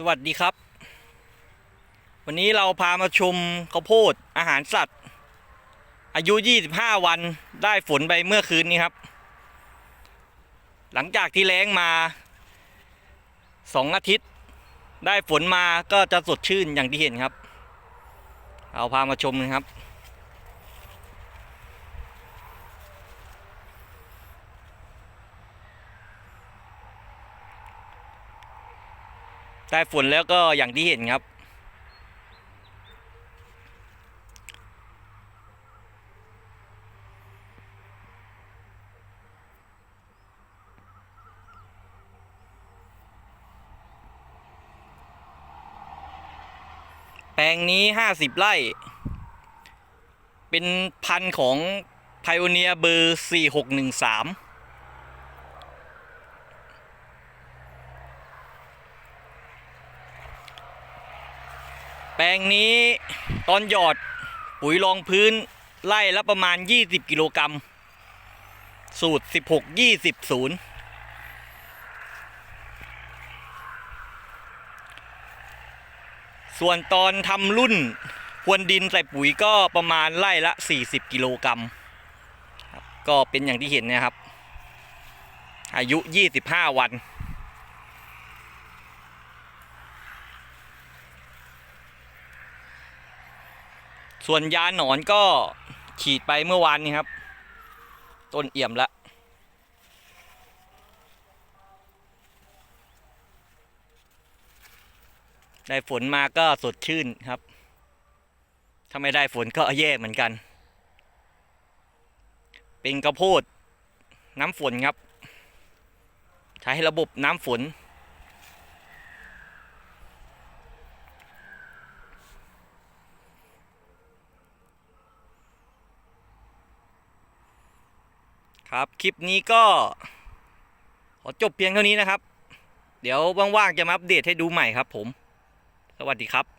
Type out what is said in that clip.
สวัสดีครับ วันนี้เราพามาชมข้าวโพดอาหารสัตว์ อายุ 25 วันได้ฝนไปเมื่อคืนนี้ครับ หลังจากที่แล้งมา 2 อาทิตย์ ได้ฝนมาก็จะสดชื่นอย่างที่เห็นครับเราพามาชมนะครับ ได้ฝนแล้วก็อย่างที่เห็นครับ แปลงนี้50ไร่ เป็นพันของ Pioneer เบอร์4613 แปลงนี้ตอนหยอดปุ๋ยรองพื้นไล่ละประมาณ 20 กิโลกรัม สูตร 16 20 0 ส่วนตอนทำรุ่นพวนดินใส่ปุ๋ยก็ประมาณไล่ละ 40 กิโลกรัมครับก็เป็นอย่างที่เห็นนะครับ อายุ 25 วัน ส่วนยาหนอนก็ฉีดไปเมื่อวานนี้ครับ ต้นเอี่ยมละได้ฝนมาก็สดชื่นครับ ถ้าไม่ได้ฝนก็แย่เหมือนกัน เป็นกระโพดน้ำฝนครับ ใช้ระบบน้ำฝน ครับคลิปนี้ก็ ขอจบเพียงเท่านี้นะครับ เดี๋ยวว่างๆจะมาอัปเดตให้ดูใหม่ครับผม สวัสดีครับ